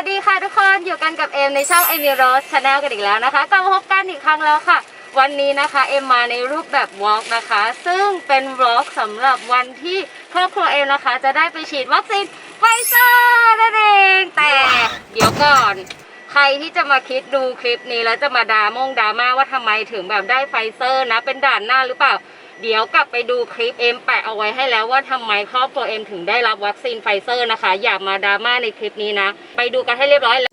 วัสดีค่ะทุกคนอยู่กันกับเอ็มในช่องเอมิโรสชาแนลกันอีกแล้วนะคะกลับมาพบกันอีกครั้งแล้วค่ะ วันนี้นะคะเอ็มมาในรูปแบบวอล์กนะคะ ซึ่งเป็นวอล์กสำหรับวันที่ครอบครัวเอ็มนะคะ จะได้ไปฉีดวัคซีนไฟเซอร์นั่นเองแต่เดี๋ยวก่อน ใครที่จะมาคิดดูคลิปนี้แล้วจะมาดามงดราม่าว่าทำไมถึงแบบได้ไฟเซอร์นะ เป็นด่านหน้าหรือเปล่า เดี๋ยวกลับไปดูคลิปเอ็มแปะเอาไว้ให้แล้วว่าทำไมครอบครัวเอ็มถึงได้รับวัคซีนไฟเซอร์นะคะ อย่ามาดราม่าในคลิปนี้นะ ไปดูกันให้เรียบร้อย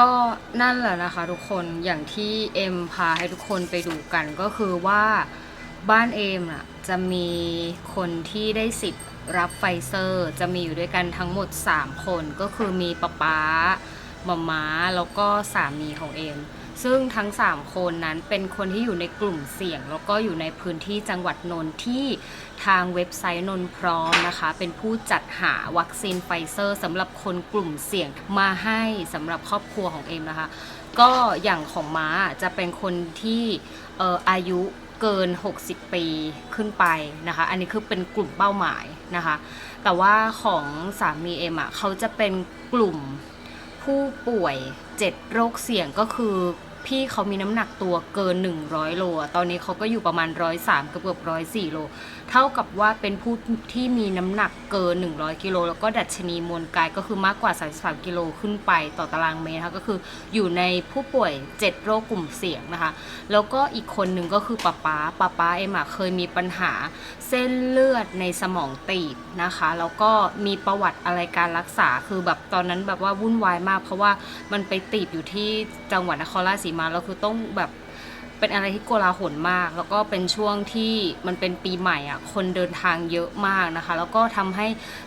ก็นั่นแหละนะคะทุกคนอย่างที่เอ็มพาให้ทุกคนไปดูกันก็คือว่าบ้านเอ็มอะจะมีคนที่ได้สิทธิ์รับไฟเซอร์ จะมีอยู่ด้วยกันทั้งหมด 3 คนก็คือมีป๊าป๊าหมาม้าแล้วก็สามีของเอ็ม ซึ่งทั้ง 3 คนนั้นเป็นคนที่อยู่ในกลุ่มเสี่ยง แล้วก็อยู่ในพื้นที่จังหวัดนนท์ที่ทางเว็บไซต์นนท์พร้อมนะคะ เป็นผู้จัดหาวัคซีนไฟเซอร์สำหรับคนกลุ่มเสี่ยงมาให้สำหรับครอบครัวของเอ็มนะคะ ก็อย่างของม้าจะเป็นคนที่เอ่ออายุเกิน 60 ปีขึ้นไปนะคะ อันนี้คือเป็นกลุ่มเป้าหมายนะคะ แต่ว่าของสามีเอ็มอะเขาจะเป็นกลุ่มผู้ป่วย 7 โรคเสี่ยงก็คือ พี่เขามีน้ำหนักตัวเกิน 100 โล ตอนนี้เขาก็อยู่ประมาณ 103เกือบเกือบ104 โล เท่ากับว่าเป็นผู้ที่มีน้ำหนักเกิน 100 กิโล แล้วก็ดัชนีมวลกายก็คือมากกว่า 33 กิโลขึ้นไปต่อตารางเมตรนะคะก็คืออยู่ในผู้ป่วย 7 โรคกลุ่มเสี่ยงนะคะ แล้วก็อีกคนหนึ่งก็คือป้าป๊าป้าป๊าเอ็มเคยมีปัญหาเส้นเลือดในสมองตีบนะคะ แล้วก็มีประวัติอะไรการรักษาคือแบบตอนนั้นแบบว่าวุ่นวายมาก เพราะว่ามันไปตีบอยู่ที่จังหวัดนครราชสีมาแล้วคือต้องแบบเป็นอะไรที่โกลาหลมาก แล้วก็เป็นช่วงที่มันเป็นปีใหม่อะคนเดินทางเยอะมากนะคะ แล้วก็ทำให้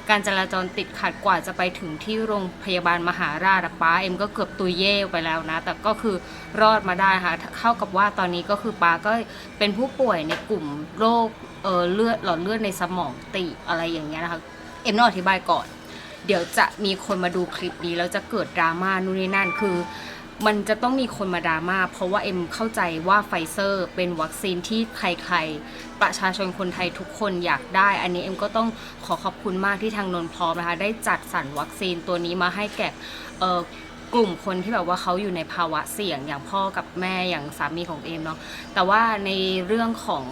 การจราจรติดขัดกว่าจะไปถึงที่โรงพยาบาลมหาราชป้าเอ็มก็เกือบตุยเย่ไปแล้วนะ แต่ก็คือรอดมาได้ค่ะเข้ากับว่าตอนนี้ก็คือป้าก็เป็นผู้ป่วยในกลุ่มโรคเออเลือดหลอดเลือดในสมองตีอะไรอย่างเงี้ยนะคะเอ็มต้องอธิบายก่อน เดี๋ยวจะมีคนมาดูคลิปนี้แล้วจะเกิดดราม่านู่นนี่นั่นคือ มันจะต้องมีคนมาดราม่าเพราะว่าเอ็มเข้าใจว่าไฟเซอร์เป็นวัคซีนที่ใครๆ ประชาชนคนไทยทุกคนอยากได้ อันนี้เอ็มก็ต้องขอขอบคุณมากที่ทางนนพร้อมนะคะได้จัดสรรวัคซีนตัวนี้มาให้แก่เออกลุ่มคนที่แบบว่าเขาอยู่ในภาวะเสี่ยงอย่างพ่อกับแม่อย่างสามีของเอ็มเนาะแต่ว่าในเรื่องของ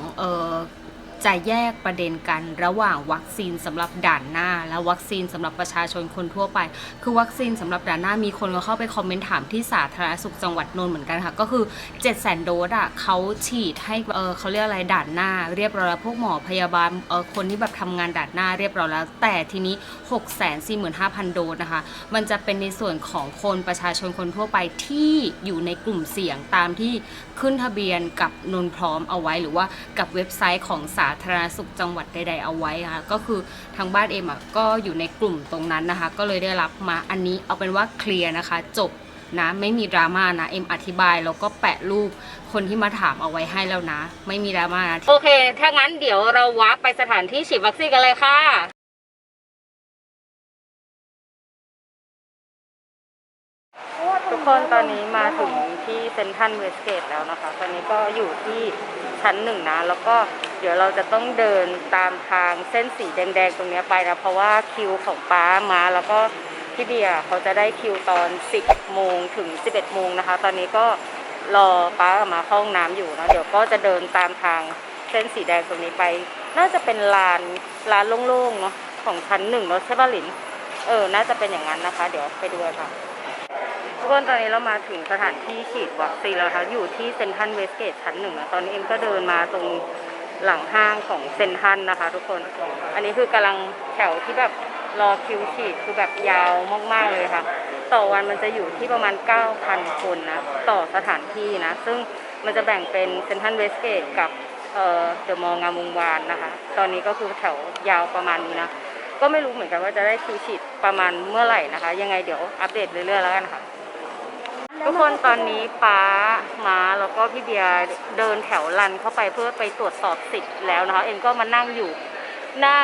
จะแยกประเด็นกันระหว่างวัคซีนสำหรับด่านหน้า และวัคซีนสำหรับประชาชนคนทั่วไป คือวัคซีนสำหรับด่านหน้ามีคนก็เข้าไปคอมเมนต์ถามที่สาธารณสุขจังหวัดนนท์เหมือนกันค่ะ ก็คือ7 0 0 0 0โดสอะเขาฉีดให้เออเขาเรียกอะไรด่านหน้า เรียบร้อยแล้วพวกหมอพยาบาลเออคนที่แบบทำงานด่านหน้าเรียบร้อยแล้ว แต่ทีนี้ 6 4 5 0 0 0 โดสนะคะ มันจะเป็นในส่วนของคนประชาชนคนทั่วไปที่อยู่ในกลุ่มเสี่ยงตามที่ขึ้นทะเบียนกับนนท์พร้อมเอาไว้หรือว่ากับเว็บไซต์ของสาธารณสุขจังหวัดใด ๆ เอาไว้ค่ะก็คือทางบ้านเอ็มอะก็อยู่ในกลุ่มตรงนั้นนะคะ ก็เลยได้รับมาอันนี้เอาเป็นว่าเคลียร์นะคะ จบนะไม่มีดราม่านะเอ็มอธิบายแล้วก็แปะรูปคนที่มาถามเอาไว้ให้แล้วนะ ไม่มีดราม่านะโอเค ถ้างั้นเดี๋ยวเราวับไปสถานที่ฉีดวัคซีนกันเลยค่ะทุกคนตอนนี้มาถึงที่เซนทรัลเวสเกตแล้วนะคะ ตอนนี้ก็อยู่ที่ชั้นหนึ่งนะ แล้วก็ เดี๋ยวเราจะต้องเดินตามทางเส้นสีแดงๆ ตรงนี้ไปนะ เพราะว่าคิวของป้ามาแล้วก็พี่เบียร์เขาจะได้คิวตอน 10 โมงถึง 11 โมงนะคะ ตอนนี้ก็รอป้ามาห้องน้ำอยู่นะเดี๋ยวก็จะเดินตามทางเส้นสีแดงตรงนี้ไป น่าจะเป็นลานลานโล่งๆเนาะของชั้นหนึ่งเนาะใช่ป่ะหลินเออ น่าจะเป็นอย่างนั้นนะคะ เดี๋ยวไปดูค่ะทุกคนตอนนี้เรามาถึงสถานที่ฉีดวัคซีนแล้วนะคะอยู่ที่เซนทรัลเวสเกตชั้นหนึ่งนะตอนนี้เอ็มก็เดินมาตรง หลังห้างของเซนทรัลนะคะ ทุกคน อันนี้คือกำลังแถวที่แบบรอคิวฉีดคือแบบยาวมากๆเลยค่ะ ต่อวันมันจะอยู่ที่ประมาณ 9,000 คนนะ ต่อสถานที่นะ ซึ่งมันจะแบ่งเป็นเซนทรัลเวสเกตกับเอ่อเดอะมอลล์งามวงวานนะคะ ตอนนี้ก็คือแถวยาวประมาณนี้นะ ก็ไม่รู้เหมือนกันว่าจะได้คิวฉีดประมาณเมื่อไหร่นะคะ ยังไงเดี๋ยวอัปเดตเรื่อยๆแล้วกันค่ะ ทุกคนตอนนี้ป้ามาแล้วก็พี่เบียร์เดินแถวลันเข้าไปเพื่อไปตรวจสอบสิทธิ์แล้วนะคะ เอ็มก็มานั่งอยู่หน้า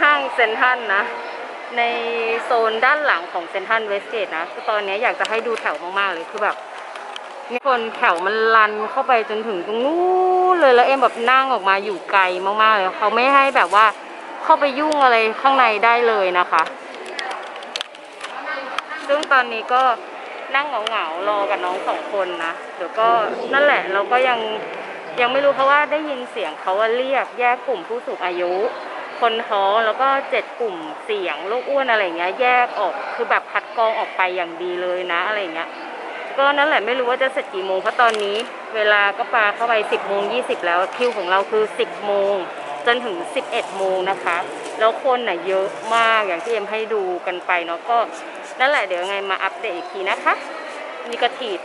ห้างเซนทรัลนะ ในโซนด้านหลังของเซนทรัลเวสเกตนะคือตอนนี้อยากจะให้ดูแถวมากๆเลยคือแบบนี่คนแถวมันลันเข้าไปจนถึงตรงนู้นเลยแล้วเอ็มแบบนั่งออกมาอยู่ไกลมากๆเลยเขาไม่ให้แบบว่าเข้าไปยุ่งอะไรข้างในได้เลยนะคะ ซึ่งตอนนี้ก็ นั่งเหงาๆรอกับน้องสองคนนะเดี๋ยวก็นั่นแหละเราก็ยังยังไม่รู้เพราะว่าได้ยินเสียงเขาว่าเรียกแยกกลุ่มผู้สูงอายุ คนท้องแล้วก็เจ็ดกลุ่มเสียงโรคอ้วนอะไรเงี้ยแยกออกคือแบบคัดกรองออกไปอย่างดีเลยนะอะไรเงี้ยก็นั่นแหละไม่รู้ว่าจะเสร็จกี่โมงเพราะตอนนี้ เวลาก็ปาเข้าไป10โมง20แล้วคิวของเราคือ10โมงจนถึง11โมงนะคะ แล้วคนน่ะเยอะมากอย่างที่เอ็มให้ดูกันไปเนาะก็ นั่นแหละเดี๋ยวยังไงมาอัปเดตอีกทีนะคะนี่ก็ฉีด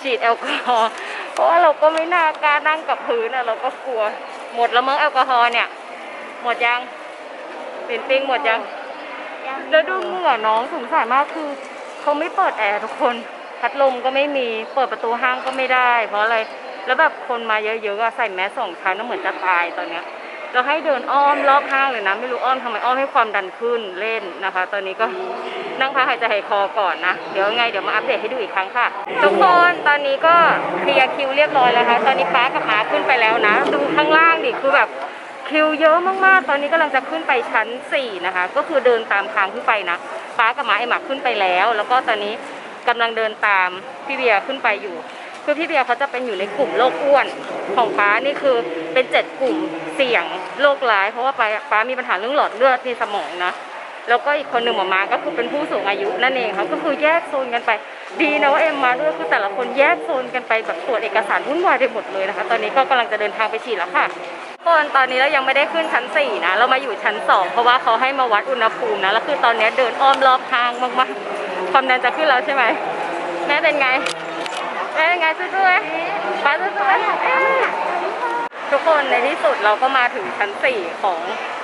ฉีดแอลกอฮอล์เพราะว่าเราก็ไม่น่ากล้านั่งกับพื้นอะเราก็กลัว หมดแล้วมั้งแอลกอฮอล์เนี่ย หมดยังปิ่นปิ้งหมดยังแล้วดูเหงื่อน้องสงสารมากคือเขาไม่เปิดแอร์ทุกคนพัดลมก็ไม่มีเปิดประตูห้างก็ไม่ได้ เพราะอะไรแล้วแบบคนมาเยอะๆอะใส่แมสสองชั้นแล้วเหมือนจะตายตอนเนี้ย เราให้เดินอ้อมรอบห้างเลยนะ ไม่รู้อ้อมทำไมอ้อมให้ความดันขึ้นเล่นนะคะ ตอนนี้ก็นั่งพักหายใจหายคอก่อนนะ เดี๋ยวไงเดี๋ยวมาอัปเดตให้ดูอีกครั้งค่ะ ทุกคนตอนนี้ก็เคลียร์คิวเรียบร้อยแล้วค่ะ ตอนนี้ป้ากับมาขึ้นไปแล้วนะ ดูข้างล่างดิคือแบบคิวเยอะมากๆ ตอนนี้กำลังจะขึ้นไปชั้น 4 นะคะ ก็คือเดินตามทางขึ้นไปนะป้ากับมาไอหมักขึ้นไปแล้ว แล้วก็ตอนนี้กำลังเดินตามพี่เบียร์ขึ้นไปอยู่ คือพี่เบียร์เขาจะเป็นอยู่ในกลุ่มโรคอ้วนของป้านี่คือเป็นเจ็ดกลุ่มเสี่ยงโรคร้าย เพราะว่าป้าป้ามีปัญหาเรื่องหลอดเลือดในสมองนะแล้วก็อีกคนหนึ่งหมอมาก็คือเป็นผู้สูงอายุนั่นเองค่ะก็คือแยกโซนกันไป ดีนะว่าเอ็มมาด้วยคือแต่ละคนแยกโซนกันไปแบบตรวจเอกสารวุ่นวายไปหมดเลยนะคะ ตอนนี้ก็กำลังจะเดินทางไปฉีดแล้วค่ะคนตอนนี้เรายังไม่ได้ขึ้นชั้น4นะเรามาอยู่ชั้น 2 เพราะว่าเขาให้มาวัดอุณหภูมินะแล้วคือตอนนี้เดินอ้อมรอบทางมากๆความดันจะขึ้นแล้วใช่ไหมแม่เป็นไง เป็นไงสู้ๆไหมป้าสู้ๆไหมทุกคนในที่สุดเราก็มาถึงชั้น 4 ของ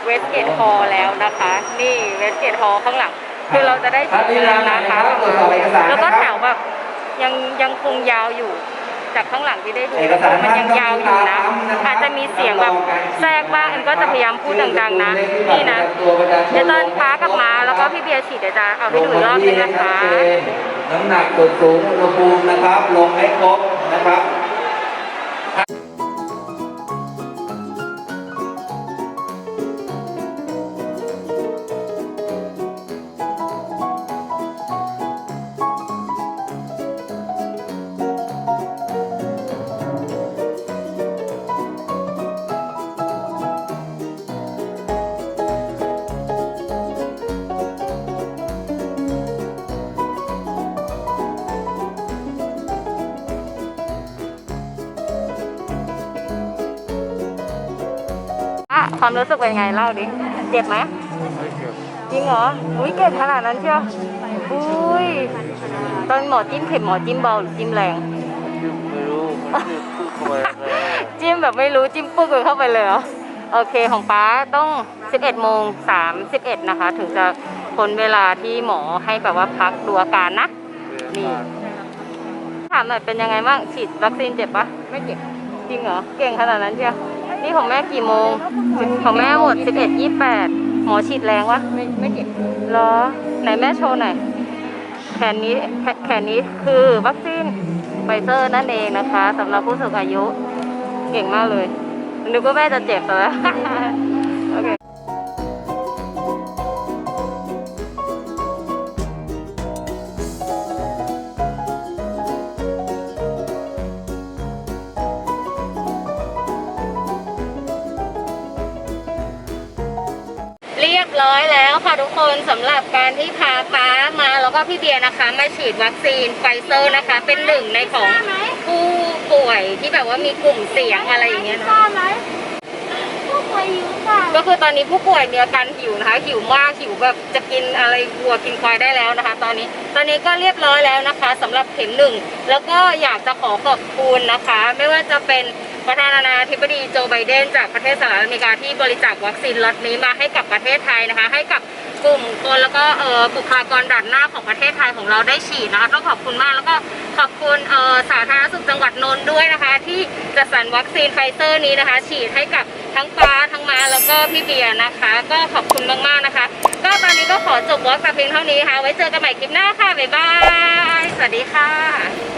เวสเกตฮอลแล้วนะคะ นี่เวสเกตฮอลข้างหลัง คือเราจะได้ฉีดแล้วนะคะแล้วก็แถวแบบยังยังคงยาวอยู่จากข้างหลังที่ได้ดูเอกสารมันยังยาวอยู่นะ อาจจะมีเสียงแบบแทรกบ้างเอ็มก็จะพยายามพูดดังๆนะนี่นะ เดี๋ยวตอนป้ากับมาแล้วก็พี่เบียร์ฉีดเดี๋ยวจะเอาให้ดูอีกรอบนึงนะคะ น้ำหนักตัวสูงอุณหภูมินะครับ ลงให้ครบ ครับอะความรู้สึกเป็นไงเล่าดิ เจ็บไหมจริงเหรอ อุ้ยเก่งขนาดนั้นเชียว อุ้ย ตอนหมอจิ้มเข็มหมอจิ้มเบาหรือจิ้มแรง ไม่รู้คือเข้าไปเลยจิ้มแบบไม่รู้จิ้มปุ๊บเลยเข้าไปเลยเหรอ โอเคของป้าต้อง 11โมง31 นะคะ ถึงจะพ้นเวลาที่หมอให้แบบว่าพักดูอาการนะ นี่ ถามหน่อยเป็นยังไงบ้างฉีดวัคซีนเจ็บปะไม่เจ็บ จริงเหรอ เก่งขนาดนั้นเชียว นี่ของแม่กี่โมง ของแม่หมด 11 28 หมอฉีดแรงวะไม่ไม่เจ็บเหรอ ไหนแม่โชว์หน่อย แขนนี้แขแขนนี้คือวัคซีนไฟเซอร์นั่นเองนะคะสำหรับผู้สูงอายุ เก่งมากเลยนึกว่าแม่จะเจ็บแต่ เรียบร้อยแล้วค่ะทุกคนสำหรับการที่พาป้ามาแล้วก็พี่เบียร์นะคะ มาฉีดวัคซีนไฟเซอร์นะคะ เป็นหนึ่งในของผู้ป่วยที่แบบว่ามีกลุ่มเสี่ยงอะไรอย่างเงี้ยเนอะผู้ป่วยอยู่ค่ะก็คือตอนนี้ผู้ป่วยมีอาการหิวนะคะหิวมากหิวแบบจะกินอะไรวัวกินควายได้แล้วนะคะ ตอนนี้ตอนนี้ก็เรียบร้อยแล้วนะคะสำหรับเข็มหนึ่งแล้วก็อยากจะขอขอบคุณนะคะ ไม่ว่าจะเป็น ประธานาธิบดีโจไบเดนจากประเทศสหรัฐอเมริกาที่บริจาควัคซีนล็อตนี้มาให้กับประเทศไทยนะคะ ให้กับกลุ่มคนแล้วก็เอ่อบุคลากรด่านหน้าของประเทศไทยของเราได้ฉีดนะคะต้องขอบคุณมากแล้วก็ขอบคุณเอ่อสาธารณสุขจังหวัดนนท์ด้วยนะคะ ที่จัดสรรวัคซีนไฟเซอร์นี้นะคะ ฉีดให้กับทั้งป้าทั้งมาแล้วก็พี่เบียร์นะคะ ก็ขอบคุณมากๆนะคะ ก็ตอนนี้ก็ขอจบวอล์กแต่เพียงเท่านี้ค่ะไว้เจอกันใหม่คลิปหน้าค่ะบ๊ายบายสวัสดีค่ะ